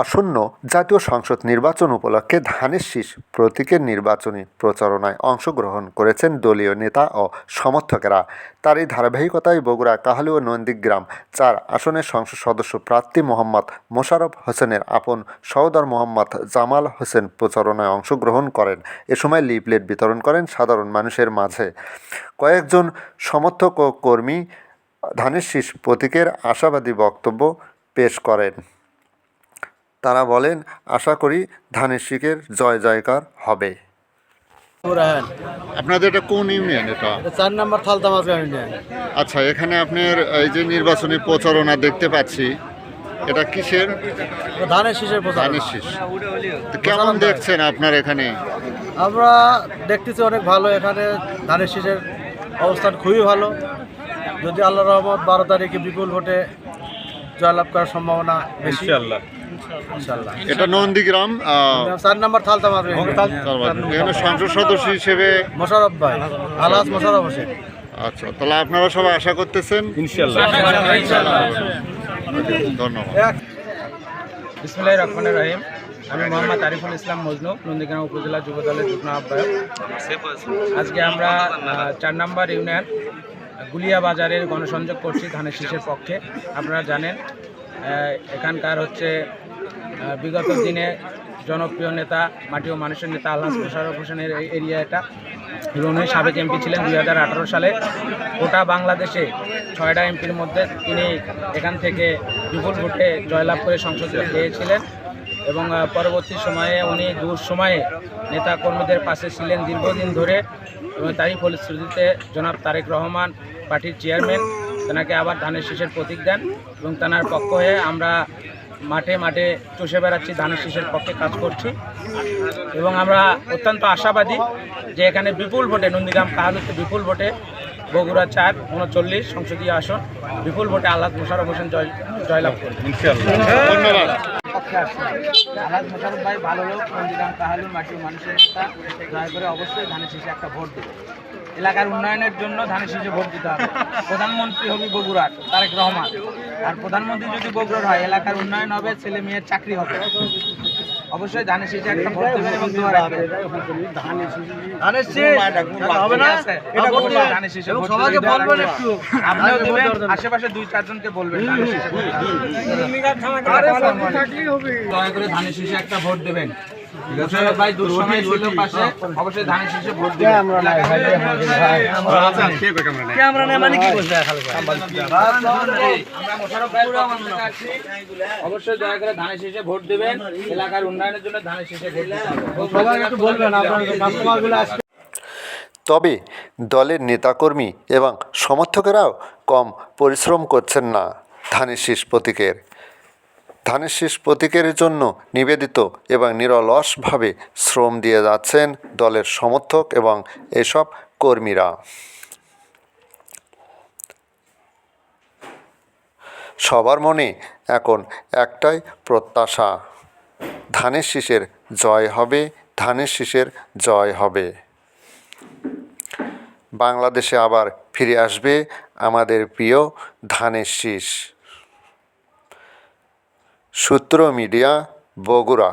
আসন্ন জাতীয় সংসদ নির্বাচন উপলক্ষে ধানের শীষ প্রতীকের নির্বাচনী প্রচারণায় অংশগ্রহণ করেছেন দলীয় নেতা ও সমর্থকেরা। তার এই ধারাবাহিকতায় বগুড়া, কাহালু ও নন্দীগ্রাম চার আসনের সংসদ সদস্য প্রার্থী মোহাম্মদ মোশারফ হোসেনের আপন সহোদর মোহাম্মদ জামাল হোসেন প্রচারণায় অংশগ্রহণ করেন। এ সময় লিফলেট বিতরণ করেন সাধারণ মানুষের মাঝে। কয়েকজন সমর্থক ও কর্মী ধানের শীষ প্রতীকের আশাবাদী বক্তব্য পেশ করেন। তারা বলেন আশা করি ধানের শীষের জয় জয়কার হবে। আপনাদের এটা কোন ইউনিয়ন এটা? এটা চার নম্বর থালতা মাঝগাঁও ইউনিয়ন। আচ্ছা এখানে আপনার এই যে নির্বাচনী প্রচারণা দেখতে পাচ্ছি এটা কিসের? ধানের শীষের ধানের শীষ। তো কেমন দেখছেন আপনার এখানে? আমরা দেখতেছি অনেক ভালো এখানে ধানের শীষের অবস্থান খুবই ভালো। যদি আল্লাহ রহমত বারো তারিখে বিপুল ভোটে জয়লাভ করার সম্ভাবনা বেশি। এটা নন্দীগ্রাম চার নম্বর থালতা মাঝগাঁও এখানে। সংসদ সদস্য হিসেবে মোশারফ ভাই। আলাস মোশারফ হোসেন। আচ্ছা তাহলে আপনারা সবাই আশা করতেছেন? ধন্যবাদ। বিসমুল্লাহ রহমান রহিম। আমি মোহাম্মদ আরিফুল ইসলাম মজনু নন্দীগ্রাম উপজেলা যুব দলের যুগ্ম আহ্বায়ক। আজকে আমরা চার নম্বর ইউনিয়ন গুলিয়া বাজারের গণসংযোগ করছি ধানের শীষের পক্ষে। আপনারা জানেন এখানকার হচ্ছে বিগত দিনে জনপ্রিয় নেতা, মাটি ও মানুষের নেতা আল্লাহ মোশারফ হোসেনের এই এরিয়া এটা। এবং সাবেক এমপি ছিলেন দুই হাজার আঠারো সালে। গোটা বাংলাদেশে ছয়টা এমপির মধ্যে তিনি এখান থেকে বিপুল ভোটে জয়লাভ করে সংসদে পেয়েছিলেন। এবং পরবর্তী সময়ে উনি দূর সময়ে নেতা কর্মীদের পাশে ছিলেন। দীর্ঘদিন ধরে এবং তারই ফলশ্রুতিতে জনাব তারেক রহমান পার্টির চেয়ারম্যান, তেনাকে আবার ধানের শীষের প্রতীক দেন এবং তেনার পক্ষ হয়ে আমরা মাঠে মাঠে চষে বেড়াচ্ছি, ধানের শীষের পক্ষে কাজ করছি। এবং আমরা অত্যন্ত আশাবাদী যে এখানে বিপুল ভোটে, নন্দীগ্রাম কাহালুতে বিপুল ভোটে, বগুড়া চার, উনচল্লিশ সংসদীয় আসন, বিপুল ভোটে আল্লাহ মোশারফ হোসেন জয় জয়লাভ করবে। ধন্যবাদ। পক্ষে আসছে মোশারফ ভাই ভালো লোক নন্দীগ্রাম কাহালু মাটির মানুষের নেতা, দয়া করে অবশ্যই ধানের শীষে একটা ভোট দেবে। এলাকার উন্নয়নের জন্য ধানের শীষে ভোট দিতে হবে। প্রধানমন্ত্রী হবে বগুড়ার, তারেক রহমান। আর প্রধানমন্ত্রী যদি বগুড়ার হয়, এলাকার উন্নয়ন হবে, ছেলে মেয়ের চাকরি হবে। অবশ্যই ধানের শীষে একটা ভোট দেবেন এবং দোয়া রাখবেন ধানের শীষ হবে না? এটা ভোট ধানের শীষে সবাইকে বলবেন একটু। আপনিও দেবেন আশেপাশে দুই চারজনকে বলবেন ধানের শীষে দয়া করে ধানের শীষে একটা ভোট দেবেন। ভাই দূর ছিল পাশে অবশ্যই ধানের শীষে ভোট দিবেন ক্যামেরা নেই? মানে কি বলছে আমরা মোশাররফ ভাইয়ের পক্ষ থেকে আছি। অবশ্যই দয়া করে ধানের শীষে ভোট দেবেন। এলাকার উন্নয়নের জন্য ধানের শীষে ভোট দিতে সবাই একটু বলবেন আপনার কাস্টমারগুলো আসবে তবে দলের নেতাকর্মী এবং সমর্থকেরাও কম পরিশ্রম করছেন না ধানের শীষ প্রতীকের। ধানের শীষ প্রতীকের জন্য নিবেদিত এবং নিরলসভাবে শ্রম দিয়ে যাচ্ছেন দলের সমর্থক এবং এসব কর্মীরা। সবার মনে এখন একটাই প্রত্যাশা, ধানের শীষের জয় হবে, ধানের শীষের জয় হবে। বাংলাদেশে আবার ফিরে আসবে আমাদের প্রিয় ধানের শীষ। সূত্র মিডিয়া বগুড়া।